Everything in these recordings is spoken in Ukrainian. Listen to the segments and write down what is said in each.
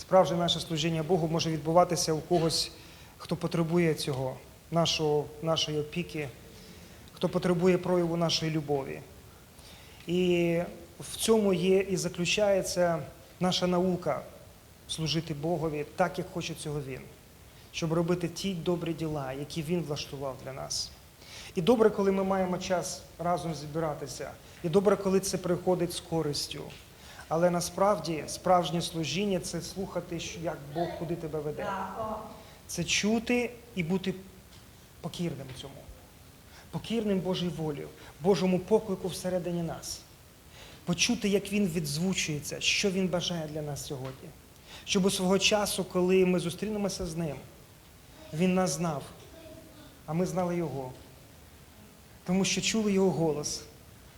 Справжнє наше служіння Богу може відбуватися у когось, хто потребує цього, нашого, нашої опіки, хто потребує прояву нашої любові. І в цьому є і заключається наша наука служити Богові так, як хоче цього Він, щоб робити ті добрі діла, які Він влаштував для нас. І добре, коли ми маємо час разом зібратися, і добре, коли це приходить з користю. Але насправді справжнє служіння це слухати, як Бог куди тебе веде. Це чути і бути покірним цьому, покірним Божій волі, Божому поклику всередині нас. Почути, як він відзвучується, що він бажає для нас сьогодні. Щоб у свого часу, коли ми зустрінемося з ним, він нас знав, а ми знали його. Тому що чули його голос,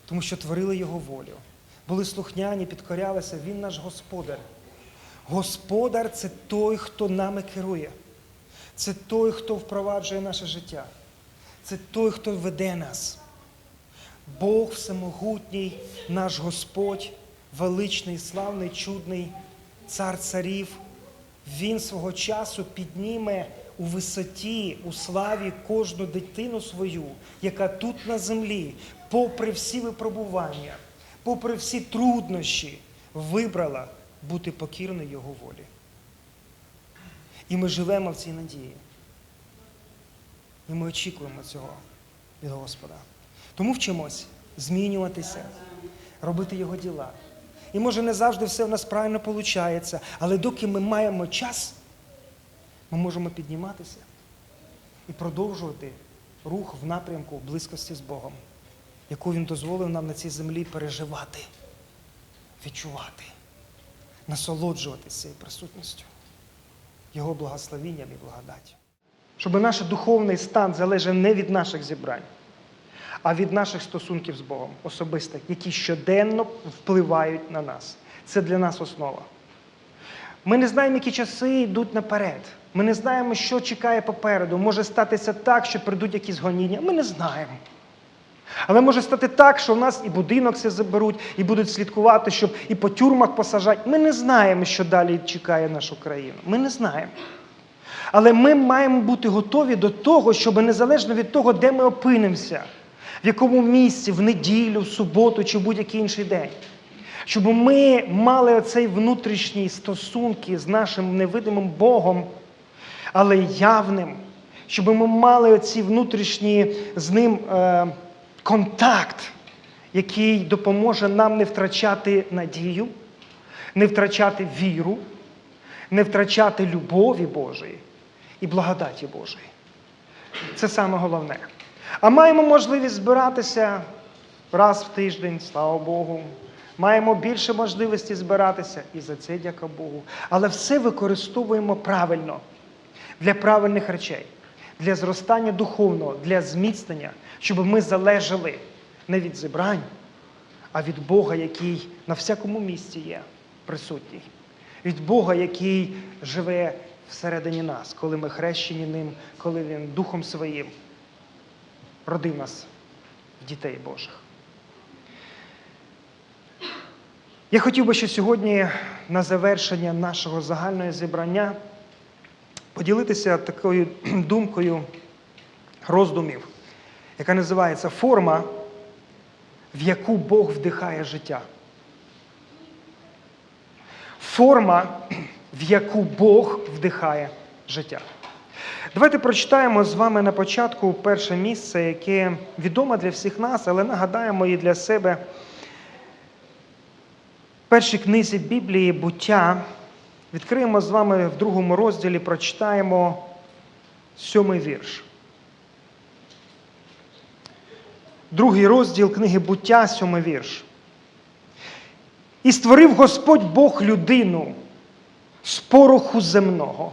тому що творили його волю. Були слухняні, підкорялися, він наш господар. Господар це той, хто нами керує. Це той, хто впроваджує наше життя. Це той, хто веде нас. Бог всемогутній, наш Господь, величний, славний, чудний, цар царів. Він свого часу підніме у висоті, у славі кожну дитину свою, яка тут на землі, попри всі випробування, попри всі труднощі, вибрала бути покірною Його волі. І ми живемо в цій надії. І ми очікуємо цього від Господа. Тому вчимось змінюватися, робити його діла. І може не завжди все в нас правильно виходить, але доки ми маємо час, ми можемо підніматися і продовжувати рух в напрямку близькості з Богом, яку Він дозволив нам на цій землі переживати, відчувати, насолоджуватися цією присутністю, Його благословінням і благодаттю. Щоб наш духовний стан залежав не від наших зібрань, а від наших стосунків з Богом особистих, які щоденно впливають на нас. Це для нас основа. Ми не знаємо, які часи йдуть наперед. Ми не знаємо, що чекає попереду. Може статися так, що прийдуть якісь гоніння. Ми не знаємо. Але може стати так, що в нас і будинок все заберуть, і будуть слідкувати, щоб і по тюрмах посажать. Ми не знаємо, що далі чекає нашу країну. Ми не знаємо. Але ми маємо бути готові до того, щоб незалежно від того, де ми опинимося, в якому місці, в неділю, в суботу чи в будь-який інший день, щоб ми мали оцей внутрішній стосунки з нашим невидимим Богом, але явним, щоб ми мали оці внутрішні з ним е, контакт, який допоможе нам не втрачати надію, не втрачати віру, не втрачати любові Божої і благодаті Божої. Це саме головне. А маємо можливість збиратися раз в тиждень, слава Богу. Маємо більше можливості збиратися, і за це дяка Богу. Але все використовуємо правильно для правильних речей, для зростання духовного, для зміцнення, щоб ми залежали не від зібрань, а від Бога, який на всякому місці є присутній. Від Бога, який живе всередині нас, коли ми хрещені ним, коли Він Духом Своїм родив нас, дітей Божих. Я хотів би ще сьогодні на завершення нашого загального зібрання поділитися такою думкою роздумів, яка називається форма, в яку Бог вдихає життя. Форма, в яку Бог вдихає життя. Давайте прочитаємо з вами на початку перше місце, яке відоме для всіх нас, але нагадаємо і для себе. Першій книзі Біблії буття відкриємо з вами в другому розділі, прочитаємо сьомий вірш. Другий розділ книги буття, сьомий вірш. І створив Господь Бог людину з пороху земного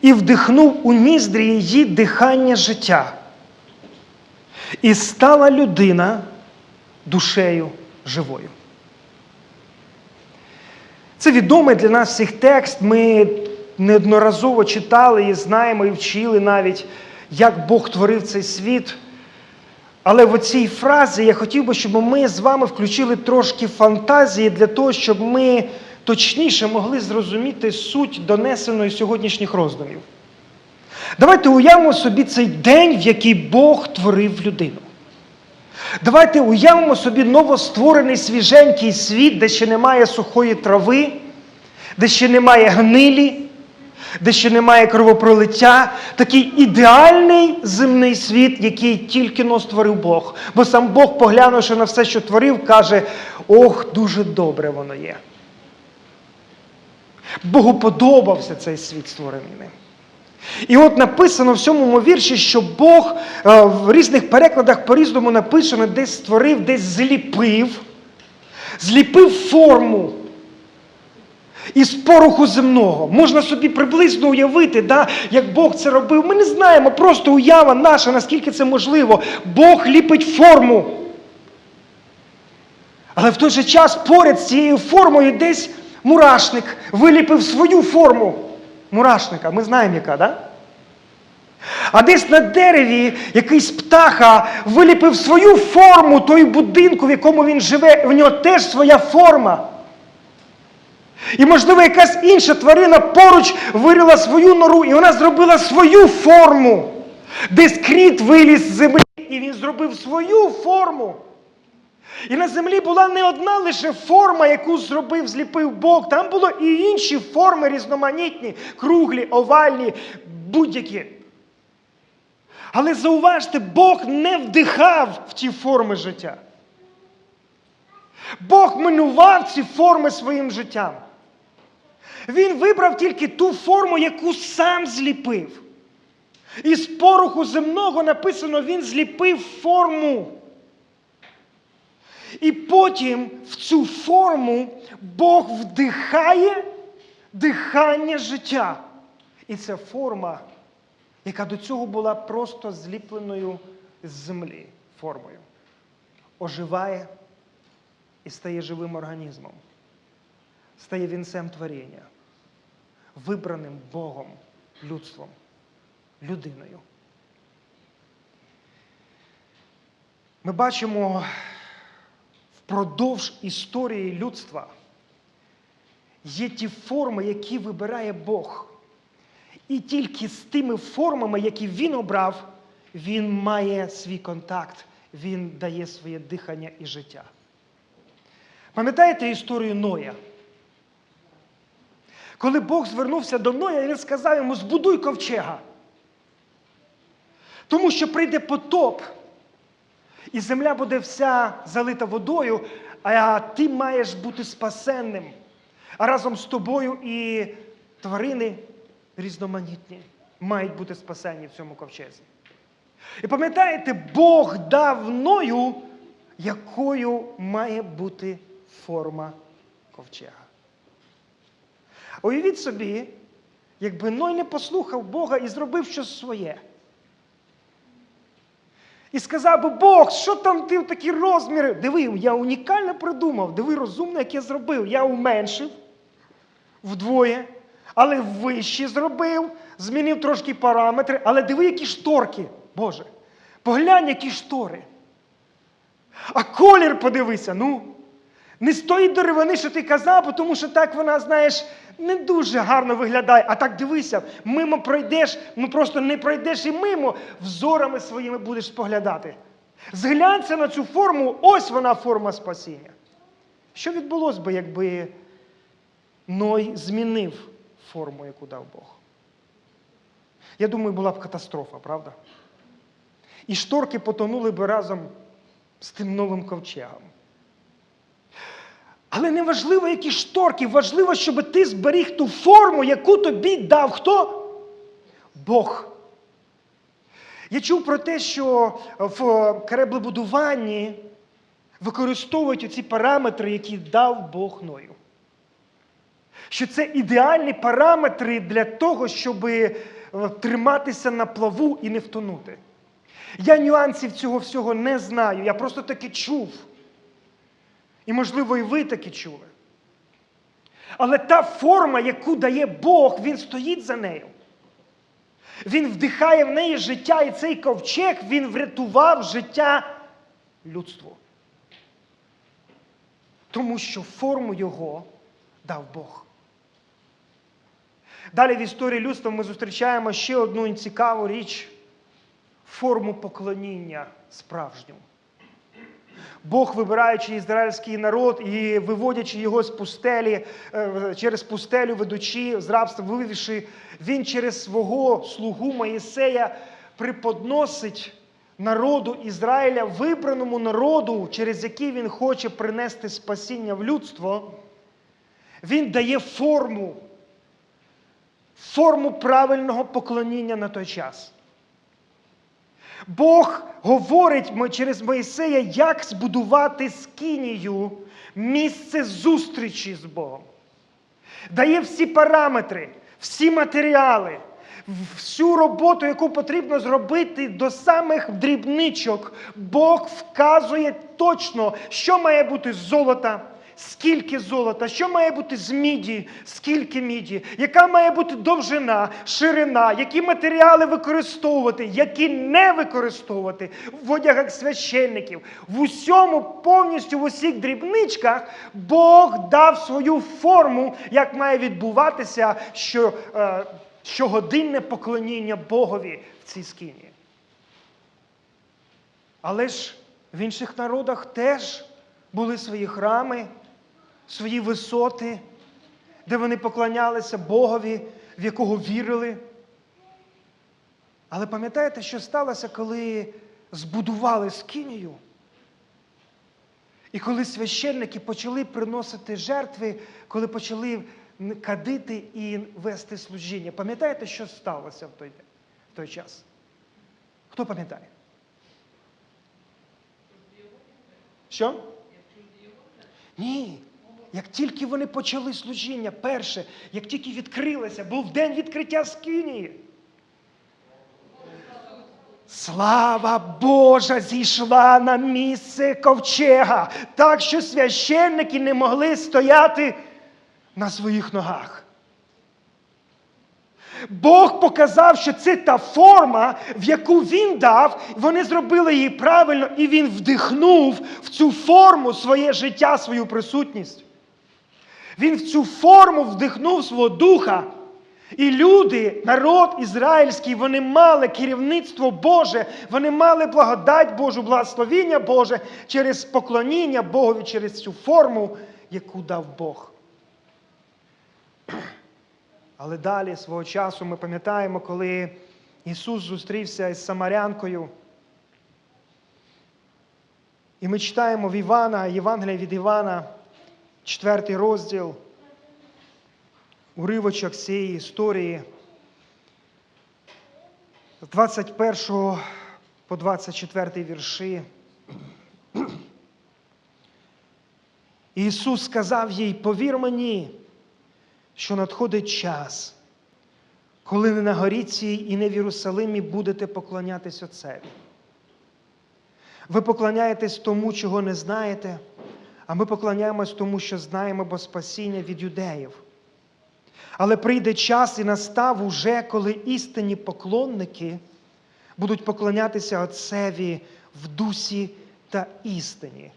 і вдихнув у ніздрі її дихання життя. І стала людина душею живою. Це відомий для нас всіх текст. Ми неодноразово читали і знаємо, і вчили навіть, як Бог творив цей світ. Але в цій фразі я хотів би, щоб ми з вами включили трошки фантазії для того, щоб ми точніше могли зрозуміти суть донесеної сьогоднішніх роздумів. Давайте уявимо собі цей день, в який Бог творив людину. Давайте уявимо собі новостворений свіженький світ, де ще немає сухої трави, де ще немає гнилі, де ще немає кровопролиття. Такий ідеальний земний світ, який тільки но створив Бог. Бо сам Бог, поглянувши на все, що творив, каже: ох, дуже добре воно є. Богу подобався цей світ створений ним. І от написано в сьомому вірші, що Бог е, в різних перекладах по-різному написано, десь створив, десь зліпив, зліпив форму із пороху земного. Можна собі приблизно уявити, да, як Бог це робив. Ми не знаємо, просто уява наша, наскільки це можливо. Бог ліпить форму. Але в той же час поряд з цією формою десь мурашник виліпив свою форму мурашника. Ми знаємо, яка, да? А десь на дереві якийсь птаха виліпив свою форму той будинку, в якому він живе, в нього теж своя форма. І, можливо, якась інша тварина поруч вирила свою нору, і вона зробила свою форму. Десь кріт виліз з землі, і він зробив свою форму. І на землі була не одна лише форма, яку зробив, зліпив Бог. Там було і інші форми різноманітні, круглі, овальні, будь-які. Але зауважте, Бог не вдихав в ті форми життя. Бог минував ці форми своїм життям. Він вибрав тільки ту форму, яку сам зліпив. Із пороху земного написано, він зліпив форму. І потім в цю форму Бог вдихає дихання життя. І це форма, яка до цього була просто зліпленою з землі формою. Оживає і стає живим організмом, стає вінцем творіння, вибраним Богом, людством, людиною. Ми бачимо впродовж історії людства є ті форми, які вибирає Бог. І тільки з тими формами, які він обрав, він має свій контакт, він дає своє дихання і життя. Пам'ятаєте історію Ноя? Коли Бог звернувся до Ноя, він сказав йому: збудуй ковчега. Тому що прийде потоп, і земля буде вся залита водою, а ти маєш бути спасенним. А разом з тобою і тварини різноманітні мають бути спасені в цьому ковчезі. І пам'ятаєте, Бог дав Ною, якою має бути форма ковчега. Уявіть собі, якби Ной не послухав Бога і зробив щось своє. І сказав би, Бог, що там ти в такі розміри? Диви, я унікально придумав, диви розумно, як я зробив. Я уменшив вдвоє, але вище зробив, змінив трошки параметри, але диви, які шторки, Боже. Поглянь, які штори. А колір подивися, ну. Не з тої деревини, що ти казав, тому що так вона, знаєш, не дуже гарно виглядає. А так дивися, мимо пройдеш, ну просто не пройдеш і мимо, взорами своїми будеш споглядати. Зглянься на цю форму, ось вона форма спасіння. Що відбулося би, якби Ной змінив форму, яку дав Бог? Я думаю, була б катастрофа, правда? І шторки потонули б разом з тим новим ковчегом. Але не важливо, які шторки, важливо, щоб ти зберіг ту форму, яку тобі дав хто? Бог. Я чув про те, що в кораблебудуванні використовують оці параметри, які дав Бог Ною. Що це ідеальні параметри для того, щоб триматися на плаву і не втонути. Я нюансів цього всього не знаю, я просто таки чув. І, можливо, і ви таки чули. Але та форма, яку дає Бог, він стоїть за нею. Він вдихає в неї життя, і цей ковчег він врятував життя людству. Тому що форму його дав Бог. Далі в історії людства ми зустрічаємо ще одну цікаву річ форму поклоніння справжню. Бог, вибираючи ізраїльський народ і виводячи його з пустелі, е, через пустелю, ведучи з рабства, вивівши, він через свого слугу Моїсея приподносить народу Ізраїля, вибраному народу, через який він хоче принести спасіння в людство. Він дає форму, форму правильного поклоніння на той час. Бог говорить через Моїсея, як збудувати скинію, місце зустрічі з Богом. Дає всі параметри, всі матеріали, всю роботу, яку потрібно зробити до самих дрібничок. Бог вказує точно, що має бути з золота, скільки золота, що має бути з міді, скільки міді, яка має бути довжина, ширина, які матеріали використовувати, які не використовувати? В одягах священників. В усьому, повністю в усіх дрібничках Бог дав свою форму, як має відбуватися що, е, щогодинне поклоніння Богові в цій скині. Але ж в інших народах теж були свої храми, свої висоти, де вони поклонялися Богові, в якого вірили. Але пам'ятаєте, що сталося, коли збудували скинію? І коли священники почали приносити жертви, коли почали кадити і вести служіння. Пам'ятаєте, що сталося в той, в той час? Хто пам'ятає? Що? Ні. Як тільки вони почали служіння, перше, як тільки відкрилося, був день відкриття скинії. Слава Божа зійшла на місце ковчега, так що священники не могли стояти на своїх ногах. Бог показав, що це та форма, в яку він дав, вони зробили її правильно, і він вдихнув в цю форму своє життя, свою присутність. Він в цю форму вдихнув свого духа. І люди, народ ізраїльський, вони мали керівництво Боже, вони мали благодать Божу, благословіння Боже через поклоніння Богові, через цю форму, яку дав Бог. Але далі свого часу ми пам'ятаємо, коли Ісус зустрівся із Самарянкою. І ми читаємо в Івана, Євангелія від Івана, четвертий розділ, уривочок цієї історії з 21 по 24 вірші. Ісус сказав їй: повір мені, що надходить час, коли не на горі цій і не в Єрусалимі будете поклонятись Отцеві. Ви поклоняєтесь тому, чого не знаєте, а ми поклоняємось тому, що знаємо, бо спасіння від юдеїв. Але прийде час і настав уже, коли істинні поклонники будуть поклонятися Отцеві в дусі та істині.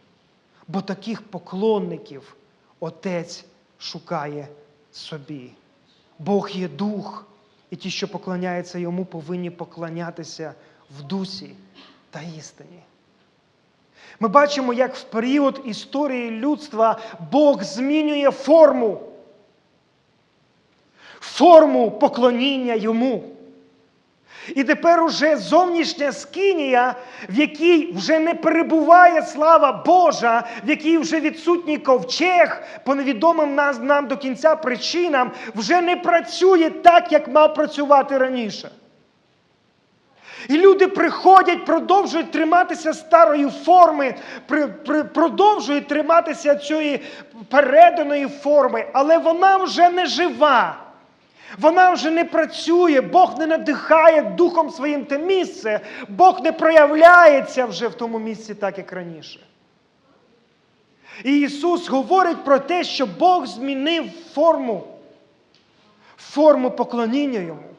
Бо таких поклонників Отець шукає собі. Бог є дух, і ті, що поклоняються йому, повинні поклонятися в дусі та істині. Ми бачимо, як в період історії людства Бог змінює форму, форму поклоніння йому. І тепер уже зовнішня скинія, в якій вже не перебуває слава Божа, в якій вже відсутній ковчег, по невідомим нас, нам до кінця причинам, вже не працює так, як мав працювати раніше. І люди приходять, продовжують триматися старої форми, при, при, продовжують триматися цієї переданої форми, але вона вже не жива. Вона вже не працює, Бог не надихає духом своїм те місце, Бог не проявляється вже в тому місці, так як раніше. І Ісус говорить про те, що Бог змінив форму, форму поклоніння Йому.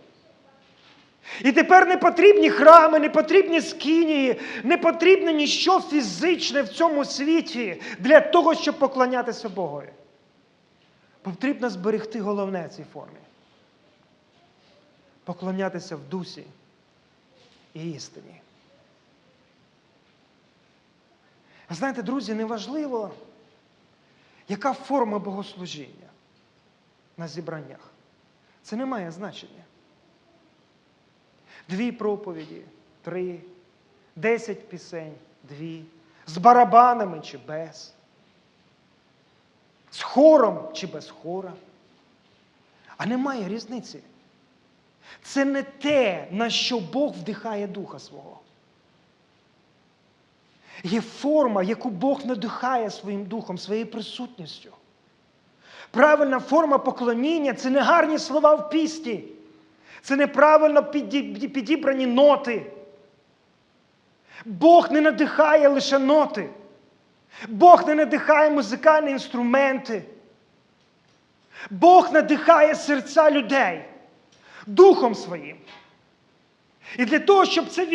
І тепер не потрібні храми, не потрібні скинії, не потрібно ніщо фізичне в цьому світі для того, щоб поклонятися Богові. Потрібно зберегти головне в цій формі. Поклонятися в дусі і істині. Знаєте, друзі, неважливо, яка форма богослужіння на зібраннях. Це не має значення. Дві проповіді, три, десять пісень, дві, з барабанами чи без, з хором чи без хора. А немає різниці. Це не те, на що Бог вдихає Духа свого. Є форма, яку Бог надихає своїм духом, своєю присутністю. Правильна форма поклоніння це не гарні слова в пісні. Це неправильно підібрані ноти. Бог не надихає лише ноти. Бог не надихає музикальні інструменти. Бог надихає серця людей духом своїм. І для того, щоб це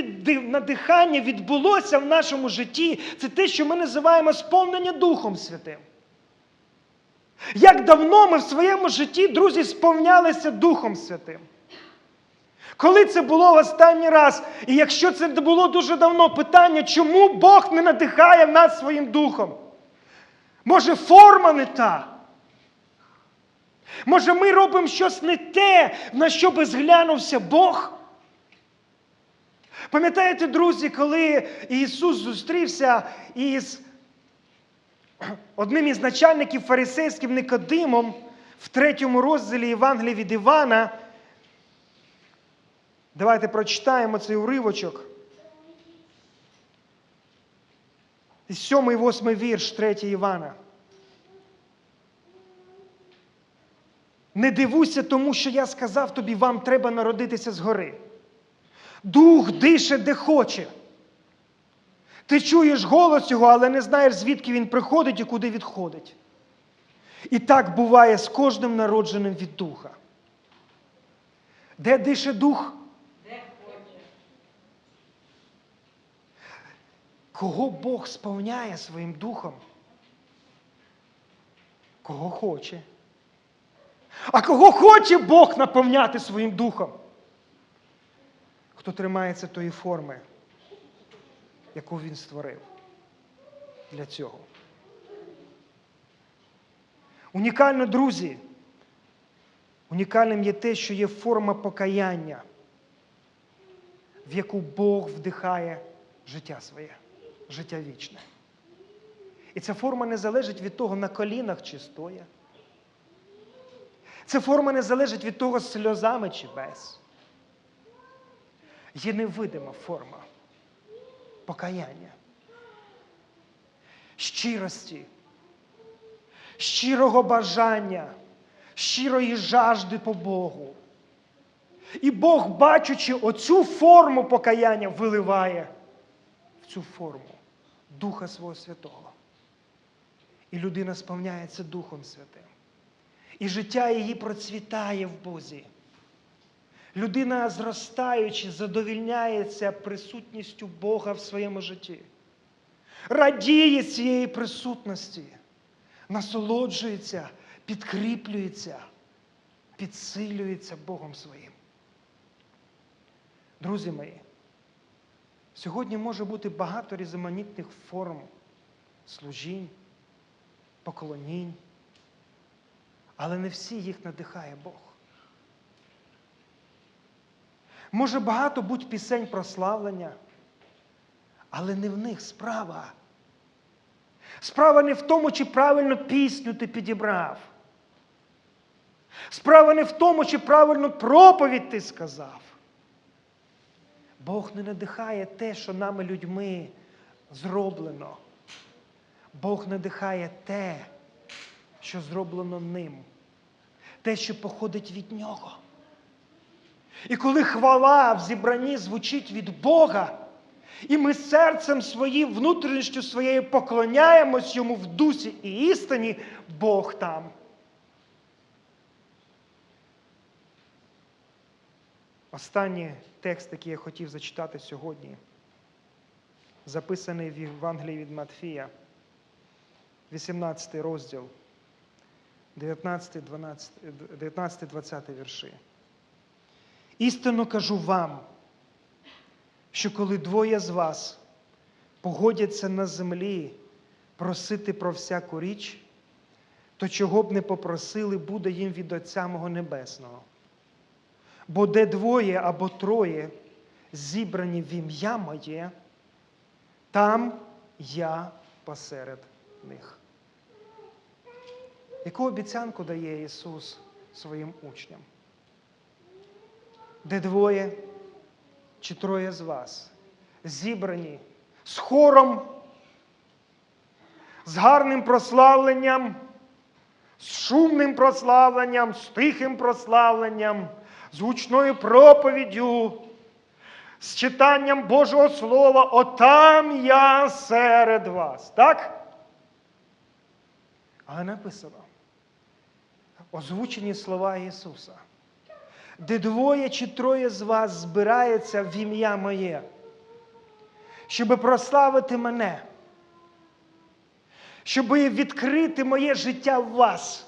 надихання відбулося в нашому житті, це те, що ми називаємо сповнення Духом Святим. Як давно ми в своєму житті, друзі, сповнялися Духом Святим? Коли це було в останній раз? І якщо це було дуже давно, питання, чому Бог не надихає нас своїм духом? Може, форма не та? Може, ми робимо щось не те, на що би зглянувся Бог? Пам'ятаєте, друзі, коли Ісус зустрівся із одним із начальників фарисейським Никодимом в третьому розділі Євангелія від Івана. Давайте прочитаємо цей уривочок. І сьомий, восьмий вірш 3 Івана. Не дивуйся тому, що я сказав тобі, вам треба народитися згори. Дух дише де хоче. Ти чуєш голос його, але не знаєш, звідки він приходить і куди відходить. І так буває з кожним народженим від духа. Де дише дух? Кого Бог сповняє своїм духом? Кого хоче. А кого хоче Бог наповняти своїм духом? Хто тримається тої форми, яку він створив для цього. Унікально, друзі, унікальним є те, що є форма покаяння, в яку Бог вдихає життя своє, життя вічне. І ця форма не залежить від того, на колінах чи стоя. Ця форма не залежить від того, сльозами чи без. Є невидима форма покаяння, щирості, щирого бажання, щирої жажди по Богу. І Бог, бачучи оцю форму покаяння, виливає в цю форму Духа Свого Святого. І людина сповняється Духом Святим. І життя її процвітає в Бозі. Людина, зростаючи, задовільняється присутністю Бога в своєму житті. Радіє цієї присутності, насолоджується, підкріплюється, підсилюється Богом своїм. Друзі мої, сьогодні може бути багато різноманітних форм служінь, поклонінь, але не всі їх надихає Бог. Може багато бути пісень прославлення, але не в них справа. Справа не в тому, чи правильно пісню ти підібрав. Справа не в тому, чи правильну проповідь ти сказав. Бог не надихає те, що нами людьми зроблено. Бог надихає те, що зроблено ним, те, що походить від нього. І коли хвала в зібранні звучить від Бога, і ми серцем своїм, внутрішністю своєю поклоняємось йому в дусі і істині, Бог там. Останній текст, який я хотів зачитати сьогодні, записаний в Євангелії від Матфія, 18 розділ, 19-20 вірші. Істинно кажу вам, що коли двоє з вас погодяться на землі просити про всяку річ, то чого б не попросили, буде їм від Отця мого Небесного. Бо де двоє або троє зібрані в ім'я моє, там я посеред них. Яку обіцянку дає Ісус своїм учням? Де двоє чи троє з вас зібрані з хором, з гарним прославленням, з шумним прославленням, з тихим прославленням, з гучною проповіддю, з читанням Божого Слова, отам я серед вас. Так? Але написано озвучені слова Ісуса. Де двоє чи троє з вас збирається в ім'я моє, щоб прославити мене, щоб відкрити моє життя в вас,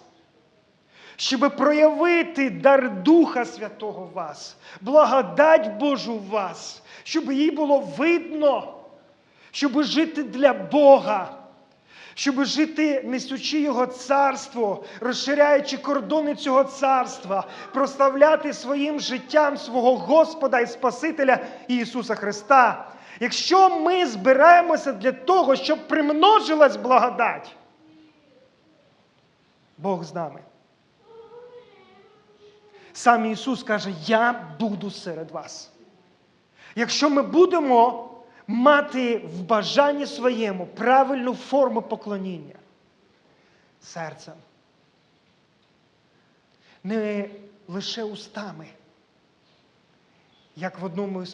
щоб проявити дар Духа Святого в вас, благодать Божу в вас, щоб їй було видно, щоб жити для Бога щоб жити, несучи Його царство, розширяючи кордони цього царства, прославляти своїм життям свого Господа і Спасителя Ісуса Христа. Якщо ми збираємося для того, щоб примножилась благодать, Бог з нами. Сам Ісус каже, я буду серед вас. Якщо ми будемо мати в бажанні своєму правильну форму поклоніння серцем, не лише устами. Як в одному із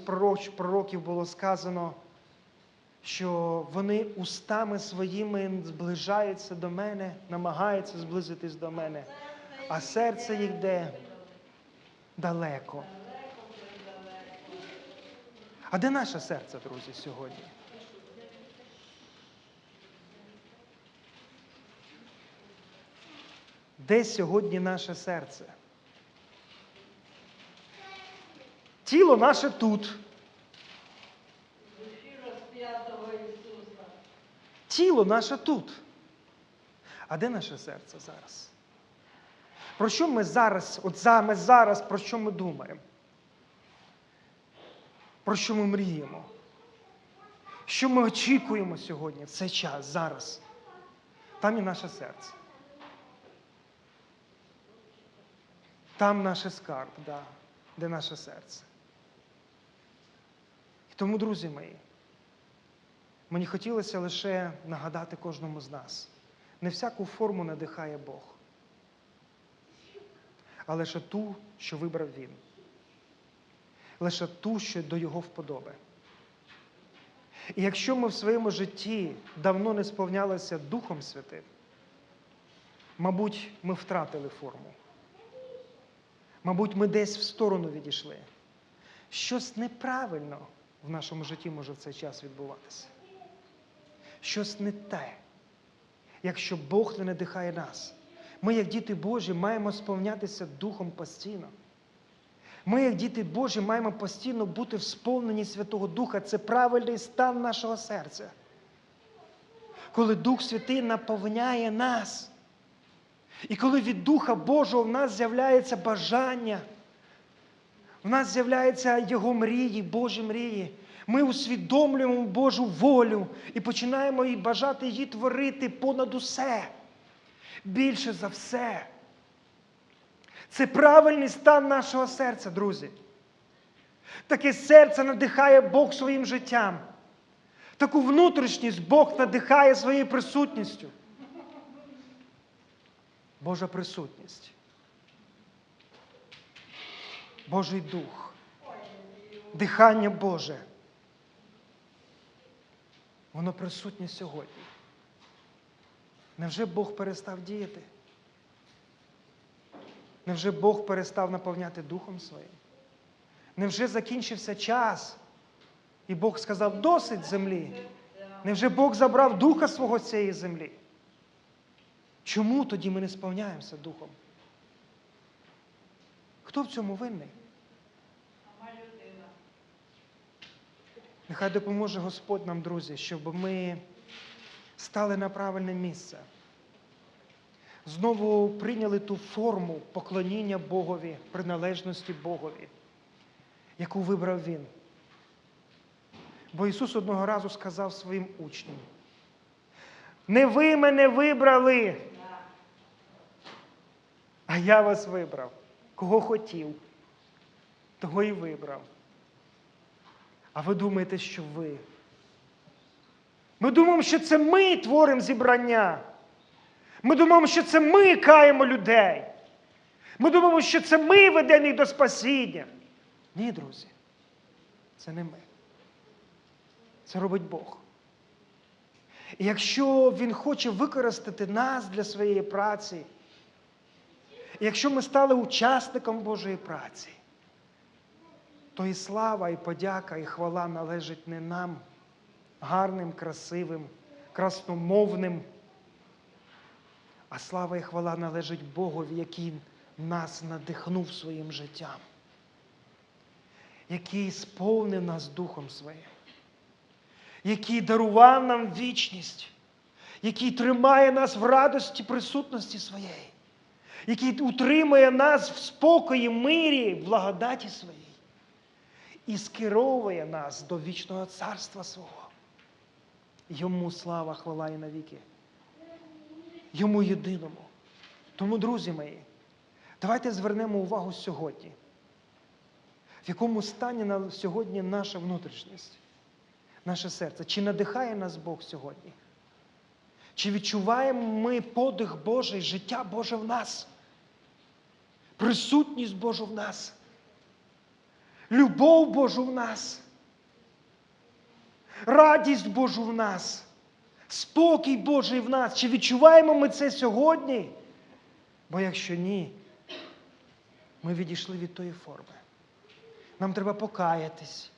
пророків було сказано, що вони устами своїми зближаються до мене, намагаються зблизитись до мене, а серце їх де далеко. А де наше серце, друзі, сьогодні? Де сьогодні наше серце? Тіло наше тут. Тіло наше тут. А де наше серце зараз? Про що ми зараз, от саме зараз, про що ми думаємо? Про що ми мріємо? Що ми очікуємо сьогодні, в цей час, зараз? Там і наше серце. Там наше скарб, да, де наше серце. І тому, друзі мої, мені хотілося лише нагадати кожному з нас. Не всяку форму надихає Бог, а лише ту, що вибрав Він лише ту, що до Його вподоби. І якщо ми в своєму житті давно не сповнялися Духом Святим, мабуть, ми втратили форму. Мабуть, ми десь в сторону відійшли. Щось неправильно в нашому житті може в цей час відбуватися. Щось не те, якщо Бог не надихає нас. Ми, як діти Божі, маємо сповнятися Духом постійно. Ми, як діти Божі, маємо постійно бути в сповненні Святого Духа. Це правильний стан нашого серця. Коли Дух Святий наповняє нас. І коли від Духа Божого в нас з'являється бажання, в нас з'являються Його мрії, Божі мрії. Ми усвідомлюємо Божу волю і починаємо її бажати її творити понад усе. Більше за все. Це правильний стан нашого серця, друзі. Таке серце надихає Бог своїм життям. Таку внутрішність Бог надихає своєю присутністю. Божа присутність. Божий Дух. Дихання Боже. Воно присутнє сьогодні. Невже Бог перестав діяти? Невже Бог перестав наповняти Духом Своїм? Невже закінчився час? І Бог сказав, досить землі. Невже Бог забрав духа свого з цієї землі? Чому тоді ми не сповняємося Духом? Хто в цьому винний? Нехай допоможе Господь нам, друзі, щоб ми стали на правильне місце. Знову прийняли ту форму поклоніння Богові, приналежності Богові, яку вибрав Він. Бо Ісус одного разу сказав своїм учням: не ви мене вибрали, а я вас вибрав. Кого хотів, того і вибрав. А ви думаєте, що ви? Ми думаємо, що це ми творимо зібрання. Ми думаємо, що це ми каємо людей. Ми думаємо, що це ми ведемо їх до спасіння. Ні, друзі, це не ми. Це робить Бог. І якщо Він хоче використати нас для своєї праці, якщо ми стали учасником Божої праці, то і слава, і подяка, і хвала належить не нам, гарним, красивим, красномовним, а слава і хвала належить Богові, який нас надихнув своїм життям, який сповнив нас Духом Своїм, який дарував нам вічність, який тримає нас в радості присутності своєї, який утримує нас в спокої, мирі, благодаті своїй і скеровує нас до вічного царства свого. Йому слава, хвала і навіки. Йому єдиному. Тому, друзі мої, давайте звернемо увагу сьогодні. В якому стані на сьогодні наша внутрішність, наше серце? Чи надихає нас Бог сьогодні? Чи відчуваємо ми подих Божий, життя Боже в нас? Присутність Божу в нас? Любов Божу в нас? Радість Божу в нас? Спокій Божий в нас. Чи відчуваємо ми це сьогодні? Бо якщо ні, ми відійшли від тої форми. Нам треба покаятись.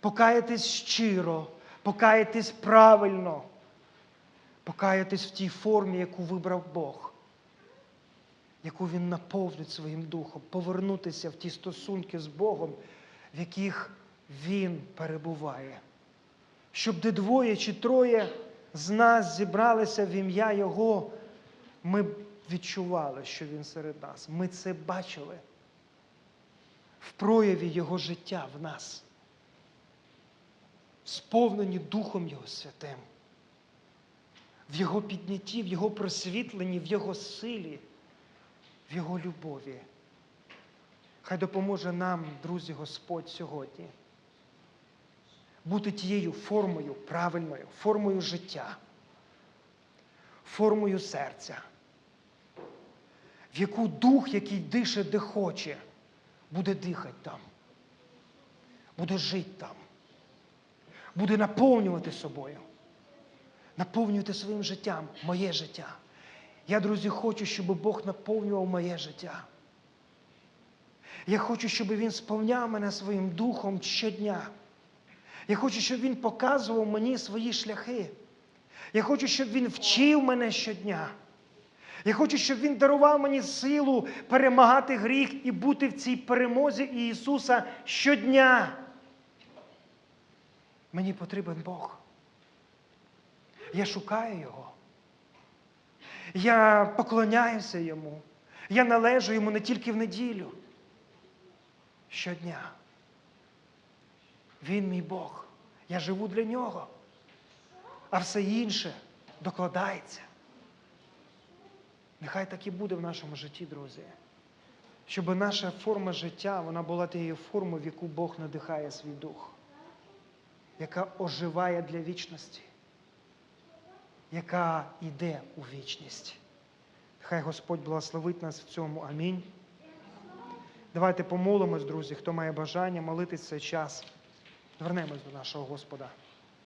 Покаятись щиро, покаятись правильно, покаятись в тій формі, яку вибрав Бог, яку Він наповнить своїм духом, повернутися в ті стосунки з Богом, в яких Він перебуває. Щоб де двоє чи троє з нас зібралися в ім'я Його, ми відчували, що Він серед нас. Ми це бачили в прояві Його життя в нас, сповнені Духом Його Святим, в Його піднятті, в Його просвітленні, в Його силі, в Його любові. Хай допоможе нам, друзі, Господь, сьогодні бути тією формою правильною, формою життя, формою серця, в яку дух, який дише, де хоче, буде дихати там, буде жити там, буде наповнювати собою, наповнювати своїм життям моє життя. Я, друзі, хочу, щоб Бог наповнював моє життя. Я хочу, щоб Він сповняв мене своїм духом щодня. Я хочу, щоб Він показував мені свої шляхи. Я хочу, щоб Він вчив мене щодня. Я хочу, щоб Він дарував мені силу перемагати гріх і бути в цій перемозі Ісуса щодня. Мені потрібен Бог. Я шукаю Його. Я поклоняюся Йому. Я належу Йому не тільки в неділю. Щодня. Він мій Бог. Я живу для нього. А все інше докладається. Нехай так і буде в нашому житті, друзі. Щоб наша форма життя вона була тією формою, в яку Бог надихає свій дух, яка оживає для вічності, яка йде у вічність. Хай Господь благословить нас в цьому. Амінь. Давайте помолимось, друзі, хто має бажання молитись цей час. Звернемось до нашого Господа.